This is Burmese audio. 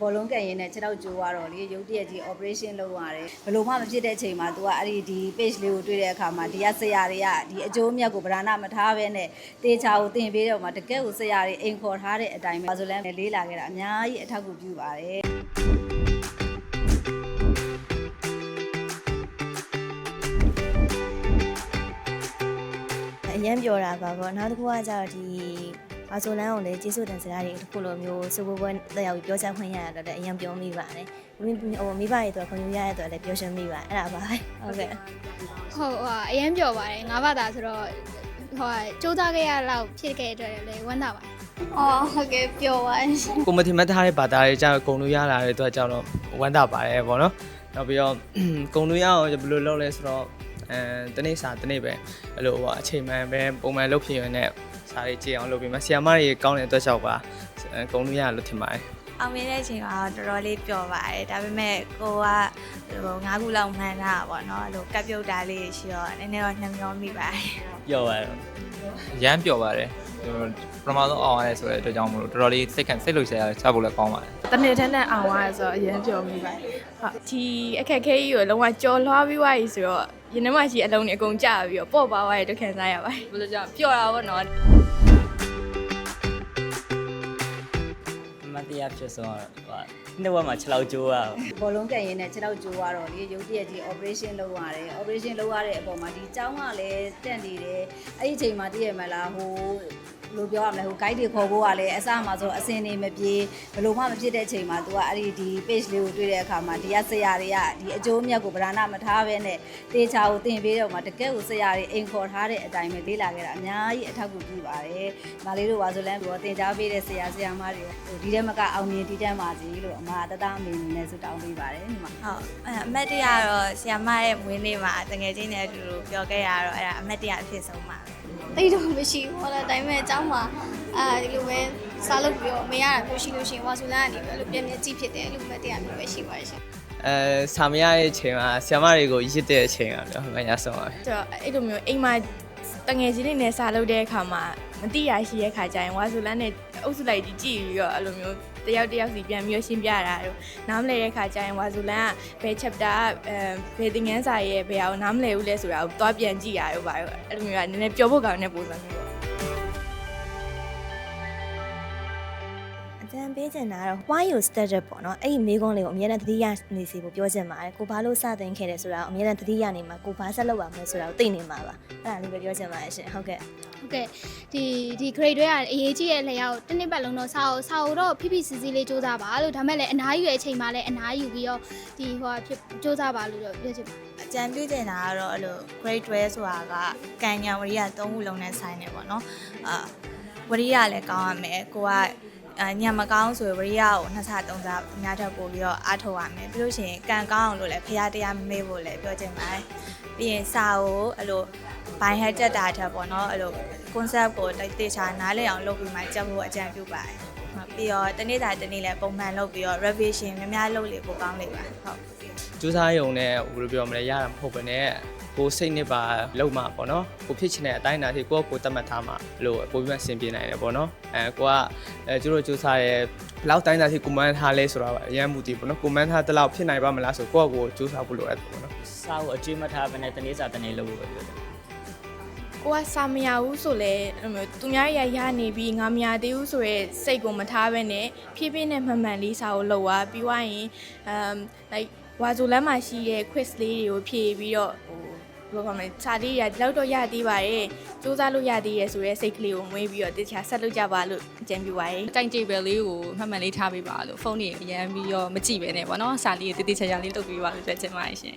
ဘောလုံးကန်ရင်နဲ့ခြေထောက်ကျိုးသွားတော့လေရုပ်တရက်ကြီး operation လုပ်ရတယ်ဘယ်လိုမှမဖြစ်တဲ့အချိန်မှာ तू ကအဲ့ဒီဒီ page လေးကိုတွေ့တဲ့အခါမှာဒီကဆရာတွေကဒီအကျိုးအမြတ်ကိုဗราဏမထားဘဲနဲ့တေချာကိုသင်ပေးတော့မှတကယ်ကိုဆရာတွေအိမ်ခေါ်ထားတဲ့အတိုင်းပဲဒါဆိုလည်းလေးလာခဲ့တာအများကြီးအထောက်အကူပြုပါတယ် အရန်ပြောတာပါပေါ့နောက်တစ်ခုကကျတော့ဒီ ဘာဆိုလန်းကိုလည်းကျေးဇူးတင်စကားတွေတစ်ခုလိုမျိုးစူပပွဲတက်ရောက်ပြီးပြောချခွင့်ရတာလည်းအရန်ပြောမိပါတယ်မိဟိုမိဘရဲ့အတွက်ခွင့်ယူရတဲ့အတွက်လည်းပြောရှင်းမိပါအဲ့ဒါပါပဲဟုတ်ကဲ့ဟုတ်ဟိုအရင်ပြောပါတယ်ငါးဘာသာဆိုတော့ဟိုစူးစမ်းခဲ့ရလောက်ဖြစ်ခဲ့တဲ့အတွက်လည်းဝမ်းသာပါတယ်အော်ဟုတ်ကဲ့ပြောပါရှင်ကိုမထင်မှတ်ထားတဲ့ဘာသာတွေကြောင့်ဂုံလို့ရလာတဲ့အတွက်ကြောင့်တော့ဝမ်းသာပါတယ်ပေါ့နော်နောက်ပြီးတော့ဂုံလို့ရအောင်ဘယ်လိုလုပ်လဲဆိုတော့အဲတနေ့စာတနေ့ပဲအဲ့လိုဟိုအချိန်မှန်ပဲပုံမှန်လုပ်ဖြစ်ရတဲ့ စာတွေကြည့်အောင်လုပ်ပြီးမှဆီယမတွေကောင်းတဲ့အတွက်ကြောင့်ပါဂုံလို့ရလို့ထင်ပါတယ်အောင်မြင်တဲ့အချိန်မှာတော့တော်တော်လေးပျော်ပါတယ်ဒါပေမဲ့ကိုကဟို၅ခုလောက်မှန်းတာပေါ့နော်အဲ့လိုကပ်ပြုတ်တာလေးရှိတော့နည်းနည်းတော့နှမျောမိပါတယ်ပြောပါတယ်ရမ်းပြောပါတယ်ဟိုပထမဆုံးအောင်ရတယ်ဆိုတဲ့အတွက်ကြောင့်မလို့တော်တော်လေးစိတ်ခံစိတ်လို့ရှာရချဖို့လည်းကောင်းပါတယ်တနေ့တန်းနဲ့အောင်သွားရဆိုတော့အရင်ပြောမိပါတယ်ဟုတ်ဒီအခက်ခဲကြီးကိုလုံးဝကြော်လွှားပြီးသွားပြီဆိုတော့ ရင်ထဲမှာရှိအလုံးတွေအကုန်ကျပြီးတော့ပေါ့ပါသွားရတဲ့ခံစားရပါတယ်ဘယ်လိုကြောင့်ပျော်တာပေါ့နော်မတရားဖြစ်ဆုံးတော့ဟိုနှစ်ဝက်မှာ6လောက်ကျိုးရအောင်ဘောလုံးကန်ရင်နဲ့ခြေထောက်ကျိုးသွားတော့လေရုပ်တရက်ကြီး operation လုပ်ရတယ် operation လုပ်ရတဲ့အပေါ်မှာဒီចောင်းကလည်းတက်နေတယ်အဲ့ဒီအချိန်မှာတည့်ရမလားဟို ဘယ်လိုပြောရမလဲဟို guide တွေခေါ်ဖို့ကလည်းအစမှာဆိုအစင်နေမပြေဘယ်လိုမှမဖြစ်တဲ့အချိန်မှာ तू ကအဲ့ဒီဒီ page လေးကိုတွေ့တဲ့အခါမှာဒီကဆရာတွေကဒီအကျိုးအမြတ်ကိုဗราဏမထားဘဲနဲ့တေချာကိုသင်ပေးတော့မှတကယ်ကိုဆရာတွေအိမ်ခေါ်ထားတဲ့အတိုင်းပဲလေးလာခဲ့တာအများကြီးအထောက်အကူပြုပါတယ်။ဒါလေးတို့ပါဆိုလဲပြီးတော့သင်ကြားပေးတဲ့ဆရာဆရာမတွေဟိုဒီထဲမှာကအောင်မြင်တည်တတ်ပါစေလို့အမတတအမေအနေနဲ့ဆုတောင်းပေးပါတယ်ဒီမှာ ဟုတ်အဲ့အမတ်တရတော့ဆီယမရဲ့မွေးနေ့မှာတငယ်ချင်းနဲ့အတူတူပြောခဲ့ရတော့အဲ့ဒါအမတ်တရအဖြစ်ဆုံးပါပဲ တိတ်တော့မရှိဘူးဟောလာတိုင်းမဲ့အเจ้าမှာအဲဒီလိုပဲစားလုပ်ပြီးတော့မရတာမျိုးရှိလို့ရှိရင်ဝါဆူလန်ကနေပြီးတော့ပြည့်ပြည့်ကြည့်ဖြစ်တယ်လို့ပဲတရားမျိုးပဲရှိပါရှင် အဲစာမရတဲ့အချိန်မှာဆီယမတွေကိုရစ်တဲ့အချိန်ကပြောမှရဆုံးပါပဲ ဆိုတော့အဲ့လိုမျိုးအိမ်မှာ တငယ်ချင်းတွေနဲ့စားလုပ်တဲ့အခါမှာမတိရရှိတဲ့ခါကျရင်ဝါဆိုလန်းနဲ့အုပ်စုလိုက်ကြီးကြည့်ပြီးတော့အဲ့လိုမျိုးတယောက်တစ်ယောက်စီပြန်ပြီးတော့ရှင်းပြတာတို့နားမလည်တဲ့ခါကျရင်ဝါဆိုလန်းကဘယ် chapter ကအဲဘယ်သင်ခန်းစာရဲ့ဘယ်အောင်နားမလည်ဘူးလဲဆိုတာကိုသွားပြန်ကြည့်ရတော့ပါတော့အဲ့လိုမျိုးကနည်းနည်းပြောဖို့ကောင်းတဲ့ပုံစံမျိုး ကြံပေးချင်တာကတော့ why you started ပေါ့နော်အဲ့ဒီမိကုန်းလေးကိုအများနဲ့သတိရနေစီဖို့ပြောချင်ပါတယ်ကိုဘာလို့စတင်ခဲ့တယ်ဆိုတာကိုအများနဲ့သတိရနေမှာကိုဘာဆက်လုပ်ရမလဲဆိုတာကိုသိနေမှာပါအဲ့ဒါလေးပဲပြောချင်ပါတယ်ရှင်ဟုတ်ကဲ့ဟုတ်ကဲ့ဒီဒီ grade တွေကအရေးကြီးရဲ့လျောက်တစ်နှစ်ပတ်လုံးတော့စာအုပ်စာအုပ်တော့ဖိဖိစီစီလေးစူးစမ်းပါလို့ဒါမဲ့လည်းအနားယူတဲ့အချိန်မှာလည်းအနားယူပြီးတော့ဒီဟိုဖြစ်စူးစမ်းပါလို့တော့ပြောချင်ပါတယ်အကြံပြုချင်တာကတော့အဲ့လို grade 12ဆိုတာကကံညာဝရိယ၃ခုလုံးနဲ့ဆိုင်နေပေါ့နော်အာဝရိယလည်းကောင်းရမယ်ကိုကအာ ညမကောင်းဆိုရင်ဝရိယကိုနှစ်ဆသုံးဆအများထပ်ပို့ပြီးတော့အားထုတ်ရမယ်ပြီးလို့ရှိရင်ကံကောင်းအောင်လို့လည်းဖရားတရားမမေ့ဖို့လည်းပြောချင်ပါတယ်ပြီးရင်စာကိုအဲ့လိုဘိုင်ဟက်တက်တာထက်ပေါ့နော်အဲ့လို concept ကိုတိတ်တိချာနားလည်အောင်လုပ်ပြီးမှကြက်ဖို့အကြံပြုပါတယ်ဟုတ် ပြီးတော့တနေ့တိုင်းတနေ့လည်းပုံမှန်လုပ်ပြီးတော့ revision များများလုပ်လေပိုကောင်းလေပါဟုတ်စူးစမ်းရုံနဲ့ဘယ်လိုပြောမလဲရတာမဟုတ်ဘဲနဲ့ကိုစိတ်နှစ်ပါလုံးမှာပေါ့နော်ကိုဖြစ်ချင်တဲ့အတိုင်းအတာထိကိုကကိုတတ်မှတ်ထားမှာဘလို့ပိုပြီးမှဆင်ပြေနိုင်တယ်ပေါ့နော်အဲကိုကအဲကျတို့စူးစမ်းရဲဘလောက်တိုင်းတာထိကိုမန်းထားလဲဆိုတာအရန်မူတည်ပေါ့နော်ကိုမန်းထားတလောက်ဖြစ်နိုင်ပါမလားဆိုကိုကကိုစူးစမ်းဖို့လိုအပ်တယ်ပေါ့နော်စာကိုအကျွေးမထားဘဲနဲ့တနေ့စာတနေ့လုပ်ဖို့ပဲပြောတယ် ကိုကစာမရဘူးဆိုလဲအဲ့လိုမျိုးသူများရရနေပြီးငါမရသေးဘူးဆိုရဲစိတ်ကိုမထားဘဲနဲ့ဖြည်းဖြည်းနဲ့မှန်မှန်လေးစာကိုလုပ်သွားပြီးွားရင် um like ဝါဇိုလမ်းမှာရှိတဲ့ quiz လေးတွေကိုဖြည့်ပြီးတော့ဟိုဘယ်လိုခေါ်မလဲစာလေးရဒီလောက်တော့ရသေးပါရဲ့စူးစမ်းလို့ရသေးရဲ့ဆိုရဲစိတ်ကလေးကိုမွေးပြီးတော့တခြားဆက်လုပ်ကြပါလို့အကြံပြုပါရဲ့တိုင်ကြေဘယ်လေးကိုမှတ်မှန်လေးထားပေးပါလို့ဖုန်းတွေအရန်ပြီးတော့မကြည့်ပဲနဲ့ပေါ့နော်စာလေးကိုတိတိကျကျလေးလုပ်ပေးပါလို့ပြောချင်ပါတယ်ရှင်